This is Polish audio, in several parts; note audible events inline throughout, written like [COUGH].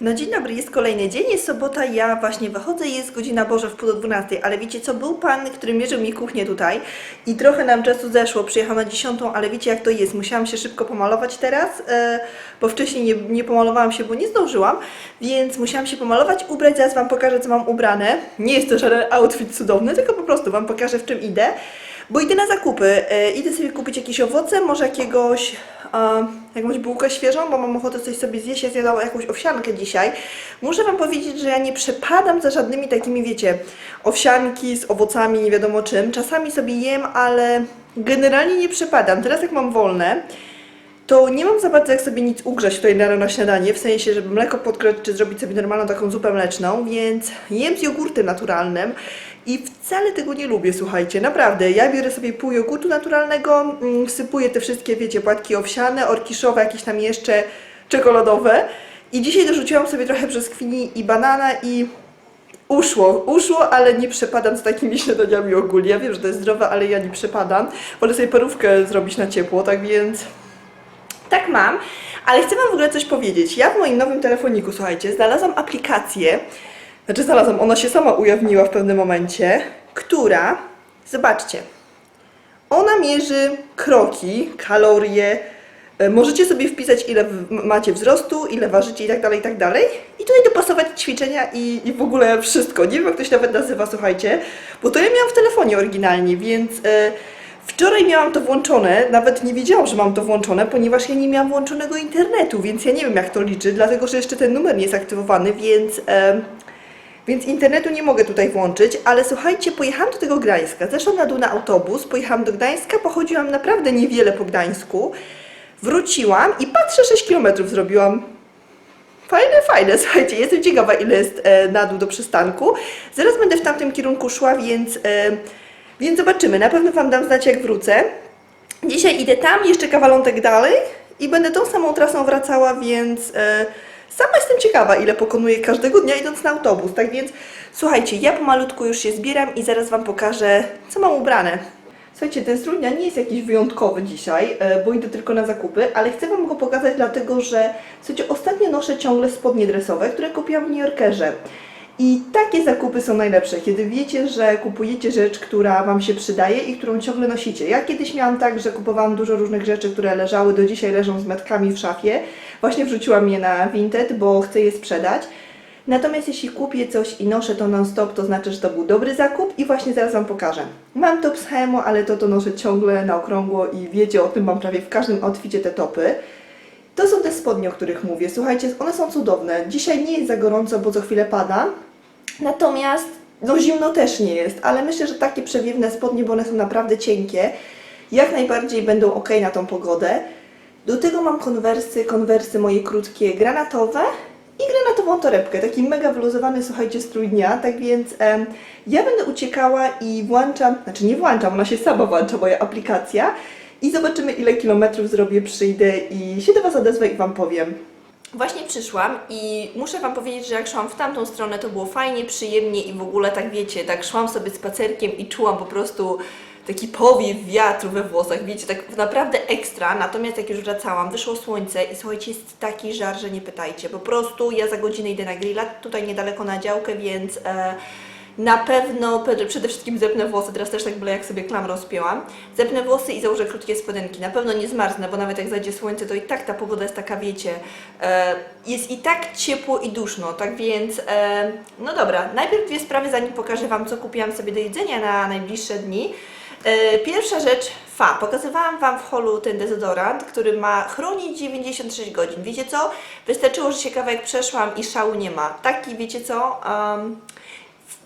No dzień dobry, jest kolejny dzień, jest sobota, ja właśnie wychodzę, jest godzina Boże w pół do 12, ale wiecie co, był pan, który mierzył mi kuchnię tutaj i trochę nam czasu zeszło, przyjechał na 10, ale wiecie jak to jest, musiałam się szybko pomalować teraz, e, bo wcześniej nie, nie pomalowałam się, bo nie zdążyłam, więc musiałam się pomalować, ubrać, zaraz Wam pokażę co mam ubrane, nie jest to żaden outfit cudowny, tylko po prostu Wam pokażę w czym idę. Bo idę na zakupy, e, idę sobie kupić jakieś owoce, może jakiegoś, jakąś bułkę świeżą, bo mam ochotę coś sobie zjeść, ja zjadłam jakąś owsiankę dzisiaj. Muszę Wam powiedzieć, że ja nie przepadam za żadnymi takimi, wiecie, owsianki z owocami, nie wiadomo czym. Czasami sobie jem, ale generalnie nie przepadam. Teraz jak mam wolne, to nie mam za bardzo jak sobie nic ugrzać tutaj na rano śniadanie, w sensie, żeby mleko podgrzać, czy zrobić sobie normalną taką zupę mleczną, więc jem z jogurtem naturalnym i wcale tego nie lubię, słuchajcie, naprawdę. Ja biorę sobie pół jogurtu naturalnego, mm, wsypuję te wszystkie, wiecie, płatki owsiane, orkiszowe, jakieś tam jeszcze czekoladowe i dzisiaj dorzuciłam sobie trochę brzoskwini i banana i Uszło, uszło, ale nie przepadam z takimi [LAUGHS] śniadaniami ogólnie. Ja wiem, że to jest zdrowe, ale ja nie przepadam. Wolę sobie parówkę zrobić na ciepło, tak więc tak mam, ale chcę Wam w ogóle coś powiedzieć. Ja w moim nowym telefoniku, słuchajcie, znalazłam aplikację, znaczy znalazłam, ona się sama ujawniła w pewnym momencie, która, zobaczcie, ona mierzy kroki, kalorie, e, możecie sobie wpisać ile macie wzrostu, ile ważycie i tak dalej, i tak dalej. I tutaj dopasować ćwiczenia i, i w ogóle wszystko. Nie wiem jak to się nawet nazywa, słuchajcie, bo to ja miałam w telefonie oryginalnie, więc... E, Wczoraj miałam to włączone, nawet nie wiedziałam, że mam to włączone, ponieważ ja nie miałam włączonego internetu, więc ja nie wiem jak to liczy, dlatego że jeszcze ten numer nie jest aktywowany, więc, em, więc internetu nie mogę tutaj włączyć, ale słuchajcie, pojechałam do tego Gdańska, zeszłam na dół na autobus, pojechałam do Gdańska, pochodziłam naprawdę niewiele po Gdańsku, wróciłam i patrzę, 6 km zrobiłam. Fajne, fajne, [LAUGHS] słuchajcie, jestem ciekawa ile jest e, na dół do przystanku. Zaraz będę w tamtym kierunku szła, więc, e, więc zobaczymy. Na pewno Wam dam znać jak wrócę. Dzisiaj idę tam, jeszcze kawalątek dalej i będę tą samą trasą wracała, więc e, sama jestem ciekawa, ile pokonuję każdego dnia idąc na autobus. Tak więc słuchajcie, ja pomalutku już się zbieram i zaraz Wam pokażę, co mam ubrane. Słuchajcie, ten strój nie jest jakiś wyjątkowy dzisiaj, e, bo idę tylko na zakupy, ale chcę Wam go pokazać dlatego, że słuchajcie, ostatnio noszę ciągle spodnie dresowe, które kupiłam w New Yorkerze. I takie zakupy są najlepsze, kiedy wiecie, że kupujecie rzecz, która Wam się przydaje i którą ciągle nosicie. Ja kiedyś miałam tak, że kupowałam dużo różnych rzeczy, które leżały, do dzisiaj leżą z metkami w szafie. Właśnie wrzuciłam je na Vinted, bo chcę je sprzedać. Natomiast jeśli kupię coś i noszę to non-stop, to znaczy, że to był dobry zakup i właśnie zaraz Wam pokażę. Mam top z H&M, ale to to noszę ciągle na okrągło i wiecie o tym, mam prawie w każdym outficie te topy. To są te spodnie, o których mówię. Słuchajcie, one są cudowne. Dzisiaj nie jest za gorąco, bo co chwilę pada. Natomiast no zimno też nie jest, ale myślę, że takie przewiewne spodnie, bo one są naprawdę cienkie, jak najbardziej będą ok na tą pogodę. Do tego mam konwersy, konwersy moje krótkie granatowe i granatową torebkę, taki mega wyluzowany, słuchajcie, strój dnia, tak więc em, ja będę uciekała i włączam, znaczy nie włączam, ona się sama włącza, moja aplikacja i zobaczymy ile kilometrów zrobię, przyjdę i się do Was odezwę i Wam powiem. Właśnie przyszłam i muszę Wam powiedzieć, że jak szłam w tamtą stronę, to było fajnie, przyjemnie i w ogóle tak wiecie, tak szłam sobie spacerkiem i czułam po prostu taki powiew wiatru we włosach, wiecie, tak naprawdę ekstra. Natomiast jak już wracałam, wyszło słońce i słuchajcie, jest taki żar, że nie pytajcie. Po prostu ja za godzinę idę na grilla, tutaj niedaleko na działkę, więc e, na pewno pe- przede wszystkim zepnę włosy, teraz też tak byle jak sobie klam rozpięłam. Zepnę włosy i założę krótkie spodenki. Na pewno nie zmarznę, bo nawet jak zajdzie słońce, to i tak ta pogoda jest taka, wiecie, e, jest i tak ciepło i duszno, tak więc, e, no dobra, najpierw dwie sprawy, zanim pokażę Wam, co kupiłam sobie do jedzenia na najbliższe dni. E, Pierwsza rzecz, fa. Pokazywałam Wam w holu ten dezodorant, który ma chronić 96 godzin. Wiecie co? Wystarczyło, że się kawałek przeszłam i szału nie ma. Taki, wiecie co? Um,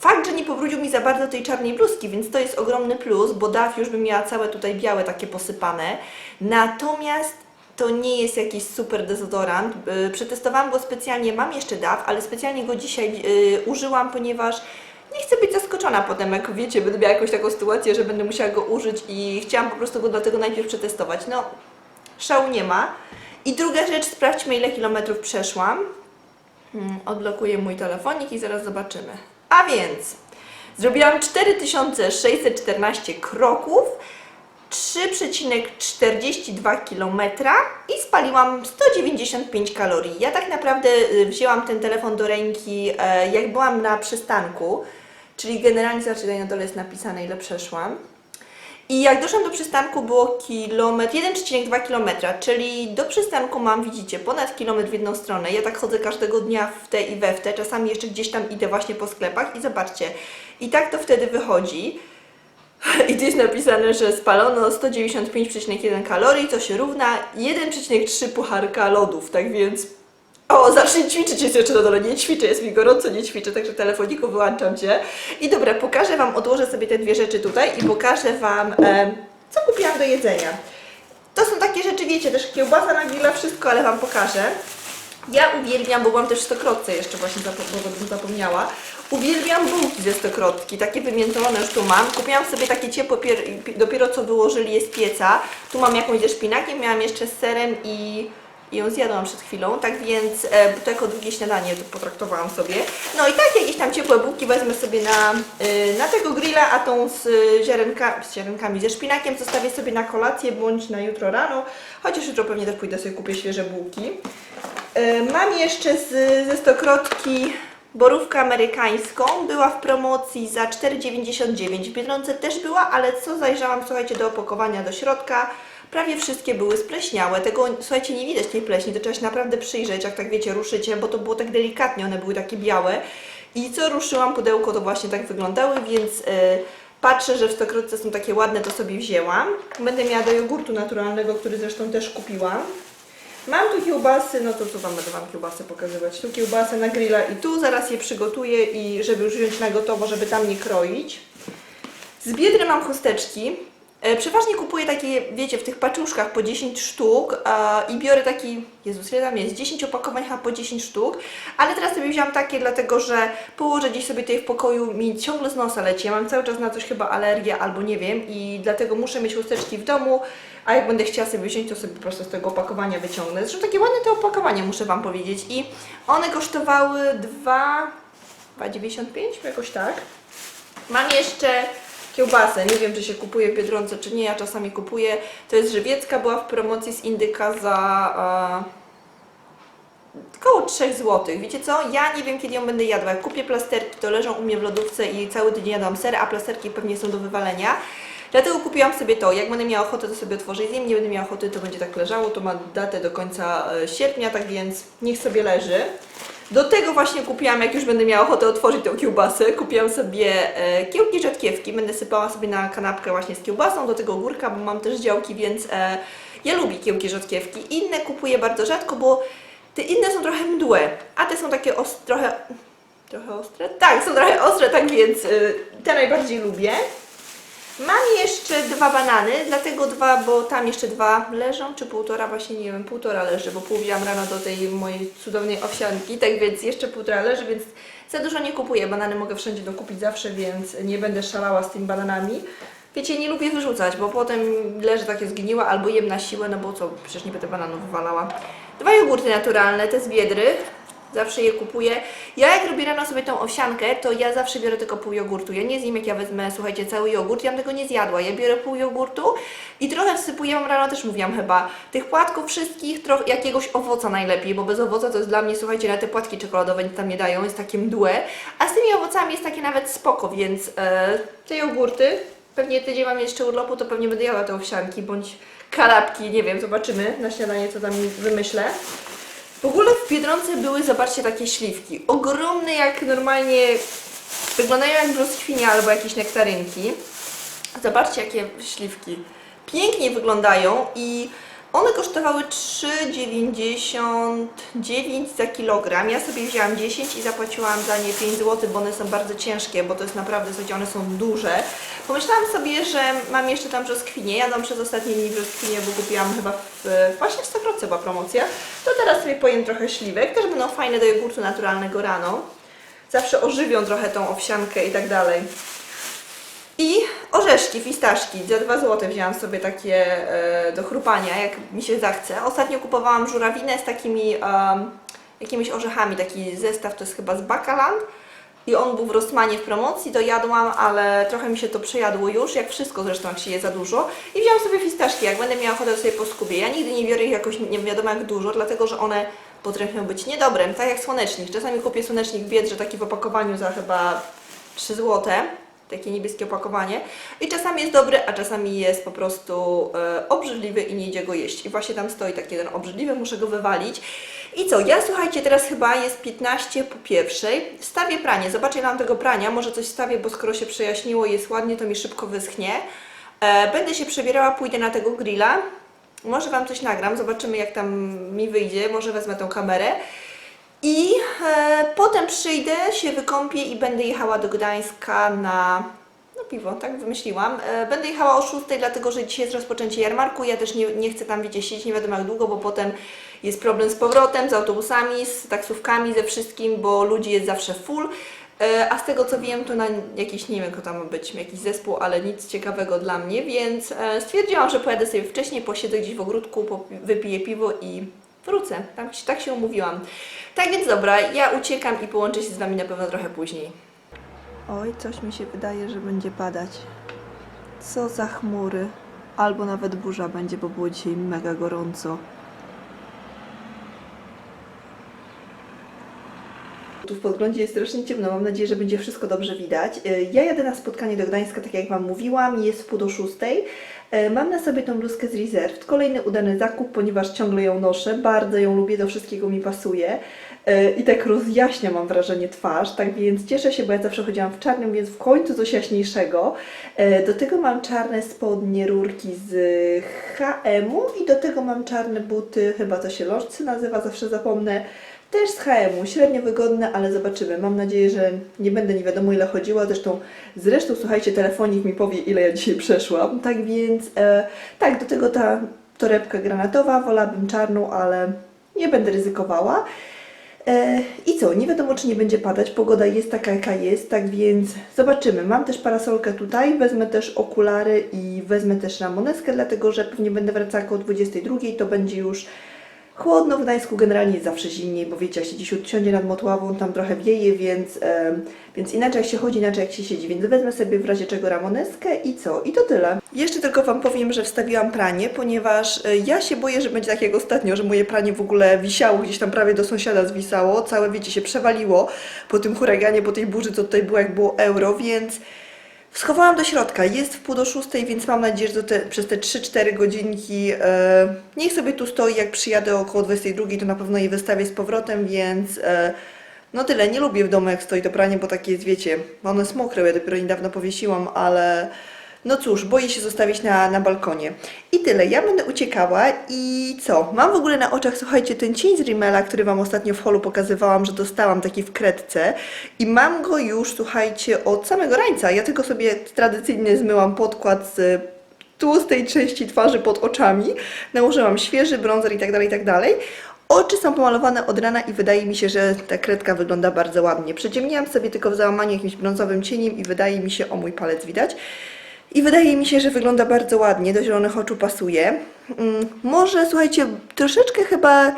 Fakt, że nie pobrudził mi za bardzo tej czarnej bluzki, więc to jest ogromny plus, bo DAF już by miała całe tutaj białe takie posypane. Natomiast to nie jest jakiś super dezodorant. Yy, Przetestowałam go specjalnie, mam jeszcze DAF, ale specjalnie go dzisiaj yy, użyłam, ponieważ nie chcę być zaskoczona potem, jak wiecie, będę miała jakąś taką sytuację, że będę musiała go użyć i chciałam po prostu go dlatego najpierw przetestować. No, szału nie ma. I druga rzecz, sprawdźmy ile kilometrów przeszłam. Hmm, odblokuję mój telefonik i zaraz zobaczymy. A więc zrobiłam 4614 kroków, 3,42 km i spaliłam 195 kalorii. Ja tak naprawdę y, wzięłam ten telefon do ręki, e, jak byłam na przystanku, czyli generalnie, zobaczcie, tutaj na dole jest napisane, ile przeszłam. I jak doszłam do przystanku było kilometr, 1,2 km, czyli do przystanku mam, widzicie, ponad kilometr w jedną stronę. Ja tak chodzę każdego dnia w te i we w te, czasami jeszcze gdzieś tam idę właśnie po sklepach i zobaczcie. I tak to wtedy wychodzi. [LAUGHS] I tu jest napisane, że spalono 195,1 kalorii, co się równa 1,3 pucharka lodów, tak więc... O, zacznij ćwiczyć, jest jeszcze na dole, nie ćwiczę, jest mi gorąco, nie ćwiczę, także telefoniku wyłączam Cię. I dobra, pokażę Wam, odłożę sobie te dwie rzeczy tutaj i pokażę Wam, e, co kupiłam do jedzenia. To są takie rzeczy, wiecie, też kiełbasa na grilla, wszystko, ale Wam pokażę. Ja uwielbiam, bo byłam też w stokrotce jeszcze właśnie, bo zapomniała. Uwielbiam bułki ze stokrotki, takie wymiętolone już tu mam. Kupiłam sobie takie ciepłe, pier- pi- dopiero co wyłożyli je z pieca. Tu mam jakąś ze szpinakiem, miałam jeszcze z serem i, i ją zjadłam przed chwilą, tak więc e, to jako drugie śniadanie to potraktowałam sobie. No i tak jakieś tam ciepłe bułki wezmę sobie na, y, na tego grilla, a tą z, y, ziarenka, z ziarenkami, ze szpinakiem zostawię sobie na kolację bądź na jutro rano, chociaż jutro pewnie też pójdę sobie kupię świeże bułki. E, Mam jeszcze z, ze stokrotki borówkę amerykańską. Była w promocji za 4,99. W Biedronce też była, ale co zajrzałam, słuchajcie, do opakowania do środka, prawie wszystkie były spleśniałe. Tego, słuchajcie, nie widać tej pleśni, to trzeba się naprawdę przyjrzeć, jak tak wiecie, ruszycie, bo to było tak delikatnie, one były takie białe. I co ruszyłam pudełko, to właśnie tak wyglądały, więc... e, Patrzę, że w stokrotce są takie ładne, to sobie wzięłam. Będę miała do jogurtu naturalnego, który zresztą też kupiłam. Mam tu kiełbasy, no to co wam będę wam kiełbasy pokazywać? Tu kiełbasę na grilla i tu zaraz je przygotuję i żeby już wziąć na gotowo, żeby tam nie kroić. Z biedry mam chusteczki. E, Przeważnie kupuję takie, wiecie, w tych paczuszkach po 10 sztuk a, i biorę taki, Jezus, ile tam jest? 10 opakowań chyba po 10 sztuk, ale teraz sobie wziąłam takie, dlatego że położę gdzieś sobie tutaj w pokoju, mi ciągle z nosa leci, ja mam cały czas na coś chyba alergię albo nie wiem i dlatego muszę mieć chusteczki w domu, a jak będę chciała sobie wziąć, to sobie po prostu z tego opakowania wyciągnę. Zresztą takie ładne te opakowania, muszę Wam powiedzieć i one kosztowały 2, 2,95 jakoś tak. Mam jeszcze kiełbasę. Nie wiem, czy się kupuje w Biedronce, czy nie. Ja czasami kupuję. To jest żywiecka, była w promocji z indyka za e, około 3 zł. Wiecie co? Ja nie wiem, kiedy ją będę jadła. Jak kupię plasterki, to leżą u mnie w lodówce i cały tydzień jadam ser, a plasterki pewnie są do wywalenia. Dlatego kupiłam sobie to. Jak będę miała ochotę, to sobie otworzę i. Nie będę miała ochoty, to będzie tak leżało. To ma datę do końca e, sierpnia, tak więc niech sobie leży. Do tego właśnie kupiłam, jak już będę miała ochotę otworzyć tą kiełbasę, kupiłam sobie e, kiełki rzodkiewki, będę sypała sobie na kanapkę właśnie z kiełbasą, do tego ogórka, bo mam też działki, więc e, ja lubię kiełki rzodkiewki. Inne kupuję bardzo rzadko, bo te inne są trochę mdłe, a te są takie trochę, trochę ostre? Tak, są trochę ostre, tak więc e, te najbardziej lubię. Mam jeszcze dwa banany, dlatego dwa, bo tam jeszcze dwa leżą, czy półtora, właśnie nie wiem, półtora leży, bo pół rano do tej mojej cudownej owsianki, tak więc jeszcze półtora leży, więc za dużo nie kupuję. Banany mogę wszędzie dokupić zawsze, więc nie będę szalała z tymi bananami. Wiecie, nie lubię wyrzucać, bo potem leży takie zgniłe albo jem na siłę, no bo co, przecież nie będę bananów wywalała. Dwa jogurty naturalne, te z Biedry. Zawsze je kupuję. Ja jak robię rano sobie tą owsiankę, to ja zawsze biorę tylko pół jogurtu. Ja nie zjem jak ja wezmę, słuchajcie, cały jogurt, ja bym tego nie zjadła. Ja biorę pół jogurtu i trochę wsypuję, ja rano też mówiłam chyba, tych płatków wszystkich, trochę jakiegoś owoca najlepiej, bo bez owoca to jest dla mnie, słuchajcie, na te płatki czekoladowe nic tam nie dają, jest takie mdłe. A z tymi owocami jest takie nawet spoko, więc e, te jogurty, pewnie tydzień mam jeszcze urlopu, to pewnie będę jadła te owsianki, bądź kanapki, nie wiem, zobaczymy na śniadanie, co tam wymyślę. W ogóle w Biedronce były, zobaczcie, takie śliwki. Ogromne, jak normalnie wyglądają jak brzoskwinie albo jakieś nektarynki. Zobaczcie, jakie śliwki. Pięknie wyglądają i one kosztowały 3,99 za kilogram. Ja sobie wzięłam 10 i zapłaciłam za nie 5 zł, bo one są bardzo ciężkie, bo to jest naprawdę, słuchajcie, one są duże. Pomyślałam sobie, że mam jeszcze tam brzoskwinie. Jadłam przez ostatnie dni brzoskwinie, bo kupiłam chyba w, właśnie w Stokrotce była promocja. To teraz sobie pojem trochę śliwek. Też będą fajne do jogurtu naturalnego rano. Zawsze ożywią trochę tą owsiankę i tak dalej. I orzeszki, fistaszki. Za 2 zł wzięłam sobie takie e, do chrupania, jak mi się zachce. Ostatnio kupowałam żurawinę z takimi jakimiś orzechami. Taki zestaw to jest chyba z Bakaland. i on był w Rossmanie w promocji, to jadłam, ale trochę mi się to przejadło już, jak wszystko zresztą, jak się je za dużo. I wziąłam sobie fistaszki, jak będę miała ochotę sobie poskubię. Ja nigdy nie biorę ich jakoś nie wiadomo jak dużo, dlatego że one potrafią być niedobre, tak jak słonecznik. Czasami kupię słonecznik w Biedrze, taki w opakowaniu za chyba 3 złote takie niebieskie opakowanie. I czasami jest dobry, a czasami jest po prostu e, obrzydliwy i nie idzie go jeść. I właśnie tam stoi taki jeden obrzydliwy, muszę go wywalić. I co, ja słuchajcie, teraz chyba jest 15 po pierwszej. Wstawię pranie, zobaczę ile mam tego prania, może coś wstawię, bo skoro się przejaśniło jest ładnie, to mi szybko wyschnie. E, będę się przebierała, pójdę na tego grilla. Może Wam coś nagram, zobaczymy jak tam mi wyjdzie, może wezmę tą kamerę. I e, potem przyjdę, się wykąpię i będę jechała do Gdańska na no piwo, tak wymyśliłam. E, będę jechała o 6, dlatego że dzisiaj jest rozpoczęcie jarmarku. Ja też nie, nie chcę tam, wiecie, siedzieć nie wiadomo jak długo, bo potem jest problem z powrotem, z autobusami, z taksówkami, ze wszystkim, bo ludzi jest zawsze full. E, A z tego co wiem, to na jakiś, nie wiem, kto tam ma być, jakiś zespół, ale nic ciekawego dla mnie, więc e, stwierdziłam, że pojadę sobie wcześniej, posiedzę gdzieś w ogródku, wypiję piwo i wrócę. Tak, tak się umówiłam. Tak więc dobra, ja uciekam i połączę się z Wami na pewno trochę później. Oj, coś mi się wydaje, że będzie padać. Co za chmury. Albo nawet burza będzie, bo było dzisiaj mega gorąco. Tu w podglądzie jest strasznie ciemno, mam nadzieję, że będzie wszystko dobrze widać. E, Ja jadę na spotkanie do Gdańska, tak jak Wam mówiłam, jest w pół do szóstej. E, Mam na sobie tą bluzkę z Reserved, kolejny udany zakup, ponieważ ciągle ją noszę, bardzo ją lubię, do wszystkiego mi pasuje. E, I tak rozjaśnia, mam wrażenie, twarz, tak więc cieszę się, bo ja zawsze chodziłam w czarnym, więc w końcu coś jaśniejszego. E, Do tego mam czarne spodnie, rurki z H&M-u i do tego mam czarne buty, chyba to się lożcy nazywa, zawsze zapomnę, też z H&M-u, średnio wygodne, ale zobaczymy. Mam nadzieję, że nie będę nie wiadomo ile chodziła. Zresztą, zresztą słuchajcie, telefonik mi powie, ile ja dzisiaj przeszłam. Tak więc, e, tak, do tego ta torebka granatowa, wolałabym czarną, ale nie będę ryzykowała. E, I co, nie wiadomo czy nie będzie padać, pogoda jest taka jaka jest, tak więc zobaczymy. Mam też parasolkę tutaj, wezmę też okulary i wezmę też ramoneskę, dlatego że pewnie będę wracała około 22, to będzie już chłodno w Gdańsku, generalnie jest zawsze zimniej, bo wiecie, jak się dziś odsiądzie nad Motławą, tam trochę wieje, więc, więc inaczej jak się chodzi, inaczej jak się siedzi, więc wezmę sobie w razie czego ramoneskę i co? I to tyle. Jeszcze tylko Wam powiem, że wstawiłam pranie, ponieważ e, ja się boję, że będzie tak jak ostatnio, że moje pranie w ogóle wisiało, gdzieś tam prawie do sąsiada zwisało, całe wiecie się przewaliło po tym huraganie, po tej burzy, co tutaj było, jak było euro, więc Schowałam do środka, jest w pół do szóstej, więc mam nadzieję, że te, przez te 3-4 godzinki e, niech sobie tu stoi, jak przyjadę około 22, to na pewno je wystawię z powrotem, więc e, no tyle, nie lubię w domu jak stoi to pranie, bo takie jest, wiecie, ono jest mokre, ja dopiero niedawno powiesiłam, ale no cóż, boję się zostawić na, na balkonie. I tyle, ja będę uciekała i co? Mam w ogóle na oczach, słuchajcie, ten cień z Rimmela, który Wam ostatnio w holu pokazywałam, że dostałam taki w kredce i mam go już, słuchajcie, od samego rańca. Ja tylko sobie tradycyjnie zmyłam podkład z tłustej części twarzy pod oczami, nałożyłam świeży bronzer i tak dalej, i tak dalej. Oczy są pomalowane od rana i wydaje mi się, że ta kredka wygląda bardzo ładnie. Przyciemniłam sobie tylko w załamaniu jakimś brązowym cieniem i wydaje mi się, o mój palec widać, i wydaje mi się, że wygląda bardzo ładnie, do zielonych oczu pasuje. Mm, może, słuchajcie, troszeczkę chyba...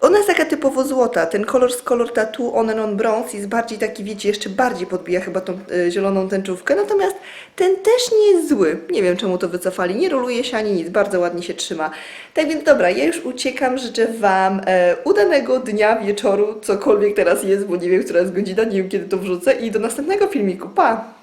Ona jest taka typowo złota. Ten kolor z kolor tattoo on and on bronze jest bardziej taki, wiecie, jeszcze bardziej podbija chyba tą y, zieloną tęczówkę. Natomiast ten też nie jest zły. Nie wiem czemu to wycofali. Nie roluje się ani nic. Bardzo ładnie się trzyma. Tak więc dobra, ja już uciekam. Życzę Wam e, udanego dnia, wieczoru, cokolwiek teraz jest, bo nie wiem, która jest godzina, nie wiem kiedy to wrzucę. I do następnego filmiku. Pa!